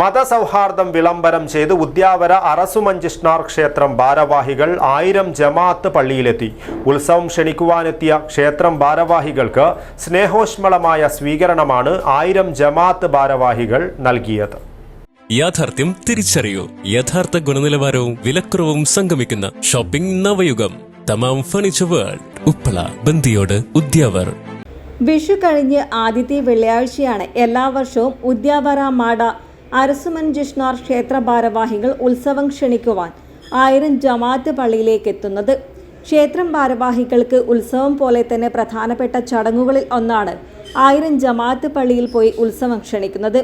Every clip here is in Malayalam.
മതസൗഹാർദ്ദം വിളംബരം ചെയ്ത് ഉദ്യാവര അറസുമഞ്ചിഷ്ണാർ ക്ഷേത്രം ഭാരവാഹികൾ ആയിരം ജമാഅത്ത് പള്ളിയിലെത്തി. ഉത്സവം ക്ഷണിക്കുവാനെത്തിയ ക്ഷേത്രം ഭാരവാഹികൾക്ക് സ്നേഹോഷ്മളമായ സ്വീകരണമാണ് ആയിരം ജമാഅത്ത് ഭാരവാഹികൾ നൽകിയത്. യാഥാർത്ഥ്യം തിരിച്ചറിയൂ. യഥാർത്ഥ ഗുണനിലവാരവും വിലക്കുറവും സംഗമിക്കുന്ന shopping Navayugam. തമാം furniture world Uppala ബന്ദിയോട് Udyavar. Vishu കഴിഞ്ഞ് ആദ്യത്തെ വെള്ളിയാഴ്ചയാണ് എല്ലാ വർഷവും ഉദ്യാവര മാട അരസുമൻ ജിഷ്ണാർ ക്ഷേത്ര ഭാരവാഹികൾ ഉത്സവം ക്ഷണിക്കുവാൻ ആയിരം ജമാഅത്ത് പള്ളിയിലേക്ക് എത്തുന്നത്. ക്ഷേത്രം ഭാരവാഹികൾക്ക് ഉത്സവം പോലെ തന്നെ പ്രധാനപ്പെട്ട ചടങ്ങുകളിൽ ഒന്നാണ് ആയിരം ജമാഅത്ത് പള്ളിയിൽ പോയി ഉത്സവം ക്ഷണിക്കുന്നത്.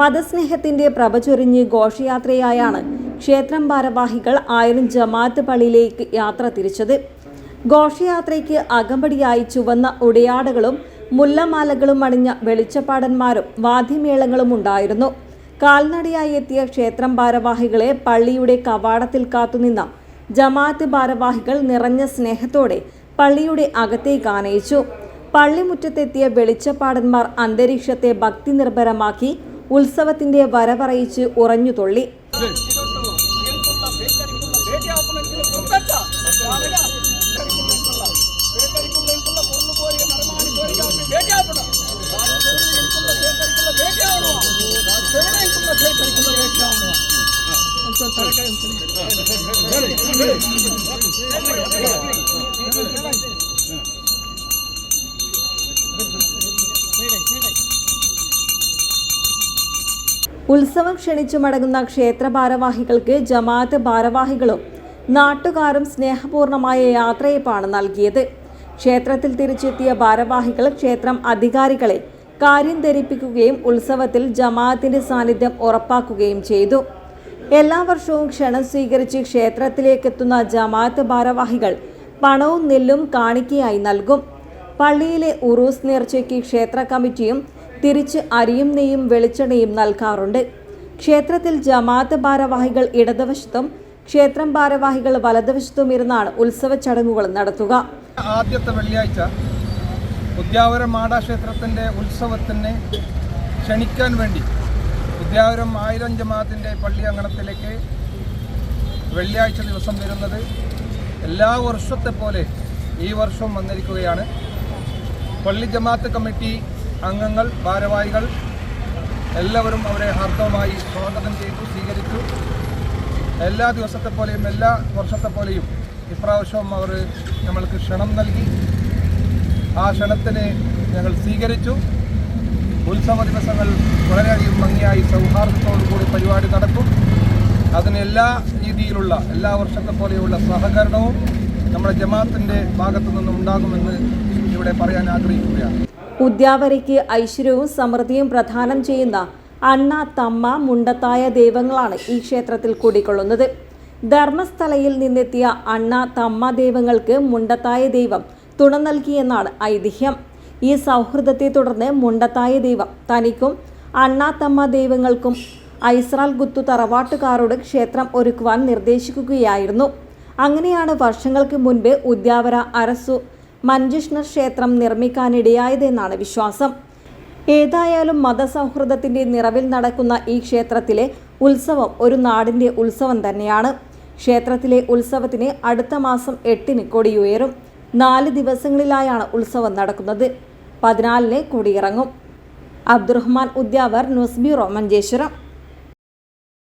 മതസ്നേഹത്തിന്റെ പ്രഭ ചൊരിഞ്ഞ് ഘോഷയാത്രയായാണ് ക്ഷേത്രം ഭാരവാഹികൾ ആയിരം ജമാഅത്ത് പള്ളിയിലേക്ക് യാത്ര തിരിച്ചത്. ഘോഷയാത്രയ്ക്ക് അകമ്പടിയായി ചുവന്ന ഉടയാടകളും മുല്ലമാലകളും അണിഞ്ഞ വെളിച്ചപ്പാടന്മാരും വാദ്യമേളങ്ങളും ഉണ്ടായിരുന്നു. കാൽനടയായി എത്തിയ ക്ഷേത്രം ഭാരവാഹികളെ പള്ളിയുടെ കവാടത്തിൽ കാത്തുനിന്ന ജമാഅത്ത് ഭാരവാഹികൾ നിറഞ്ഞ സ്നേഹത്തോടെ പള്ളിയുടെ അകത്തേക്ക് ആനയിച്ചു. പള്ളിമുറ്റത്തെത്തിയ വെളിച്ചപ്പാടന്മാർ അന്തരീക്ഷത്തെ ഭക്തി നിർഭരമാക്കി ഉത്സവത്തിന്റെ വരവറിയിച്ച് ഉറഞ്ഞു ഉത്സവം ക്ഷണിച്ചു മടങ്ങുന്ന ക്ഷേത്ര ഭാരവാഹികൾക്ക് ജമാഅത്ത് ഭാരവാഹികളും നാട്ടുകാരും സ്നേഹപൂർണമായ യാത്രയപ്പാണ് നൽകിയത്. ക്ഷേത്രത്തിൽ തിരിച്ചെത്തിയ ഭാരവാഹികൾ ക്ഷേത്രം അധികാരികളെ കാര്യം ധരിപ്പിക്കുകയും ഉത്സവത്തിൽ ജമാഅത്തിന്റെ സാന്നിധ്യം ഉറപ്പാക്കുകയും ചെയ്തു. എല്ലാ വർഷവും ക്ഷണം സ്വീകരിച്ച് ക്ഷേത്രത്തിലേക്കെത്തുന്ന ജമാഅത്ത് ഭാരവാഹികൾ പണവും നെല്ലും കാണിക്കയായി നൽകും. പള്ളിയിലെ ഉറൂസ് നേർച്ചയ്ക്ക് ക്ഷേത്ര കമ്മിറ്റിയും തിരിച്ച് അരിയും നെയ്യും വെളിച്ചെണ്ണയും നൽകാറുണ്ട്. ക്ഷേത്രത്തിൽ ജമാഅത്ത് ഭാരവാഹികൾ ഇടതുവശത്തും ക്ഷേത്രം ഭാരവാഹികൾ വലതുവശത്തും ഇരുന്നാണ് ഉത്സവ ചടങ്ങുകൾ നടത്തുക. ആദ്യത്തെ വെള്ളിയാഴ്ച ഉദ്യാവരം മാടാ ക്ഷേത്രത്തിന്റെ ഉത്സവത്തിന് ക്ഷണിക്കാൻ വേണ്ടി ഉദ്യാവരം ആയിരം ജമാഅത്തിന്റെ പള്ളി അങ്കണത്തിലേക്ക് വെള്ളിയാഴ്ച ദിവസം വരുന്നത് എല്ലാ വർഷത്തെ പോലെ ഈ വർഷവും വന്നിരിക്കുകയാണ്. പള്ളി ജമാഅത്ത് കമ്മിറ്റി അംഗങ്ങൾ ഭാരവാഹികൾ എല്ലാവരും അവരെ ഹാർദവമായി സ്വാഗതം ചെയ്തു സ്വീകരിച്ചു. എല്ലാ ദിവസത്തെ പോലെയും എല്ലാ വർഷത്തെ പോലെയും ഇപ്രാവശ്യവും അവർ നമ്മൾക്ക് ക്ഷണം നൽകി. ആ ക്ഷണത്തിന് ഞങ്ങൾ സ്വീകരിച്ചു. ഉത്സവ ദിവസങ്ങൾ വളരെയധികം ഭംഗിയായി സൗഹാർദ്ദത്തോടു കൂടി പരിപാടി നടക്കും. അതിന് എല്ലാ രീതിയിലുള്ള എല്ലാ വർഷത്തെ പോലെയുള്ള സഹകരണവും നമ്മുടെ ജമാഅത്തിന്റെ ഭാഗത്തു നിന്നും ഉണ്ടാകുമെന്ന് ഇവിടെ പറയാൻ ആഗ്രഹിക്കുകയാണ്. ഉദ്യാവരയ്ക്ക് ഐശ്വര്യവും സമൃദ്ധിയും പ്രദാനം ചെയ്യുന്ന അണ്ണ തമ്മ മുണ്ടത്തായ ദൈവങ്ങളാണ് ഈ ക്ഷേത്രത്തിൽ കൂടിക്കൊള്ളുന്നത് ധർമ്മസ്ഥലയിൽ നിന്നെത്തിയ അണ്ണ തമ്മ ദൈവങ്ങൾക്ക് മുണ്ടത്തായ ദൈവം തുണ നൽകിയെന്നാണ് ഐതിഹ്യം. ഈ സൗഹൃദത്തെ തുടർന്ന് മുണ്ടത്തായ ദൈവം തനിക്കും അണ്ണാത്തമ്മ തമ്മ ദൈവങ്ങൾക്കും ഐസ്രാൽ ഗുത്തു തറവാട്ടുകാരോട് ക്ഷേത്രം ഒരുക്കുവാൻ നിർദ്ദേശിക്കുകയായിരുന്നു. അങ്ങനെയാണ് വർഷങ്ങൾക്ക് മുൻപ് ഉദ്യാവര അരസു മഞ്ജിഷ്ണർ ക്ഷേത്രം നിർമ്മിക്കാനിടയായതെന്നാണ് വിശ്വാസം. ഏതായാലും മതസൗഹൃദത്തിന്റെ നിറവിൽ നടക്കുന്ന ഈ ക്ഷേത്രത്തിലെ ഉത്സവം ഒരു നാടിന്റെ ഉത്സവം തന്നെയാണ്. ക്ഷേത്രത്തിലെ ഉത്സവത്തിന് അടുത്ത മാസം എട്ടിന് കൊടിയുയരും. നാല് ദിവസങ്ങളിലായാണ് ഉത്സവം നടക്കുന്നത്. പതിനാലിന് കൂടിയിറങ്ങും. Abdurahman Udyavar news bureau Manjeshwaram.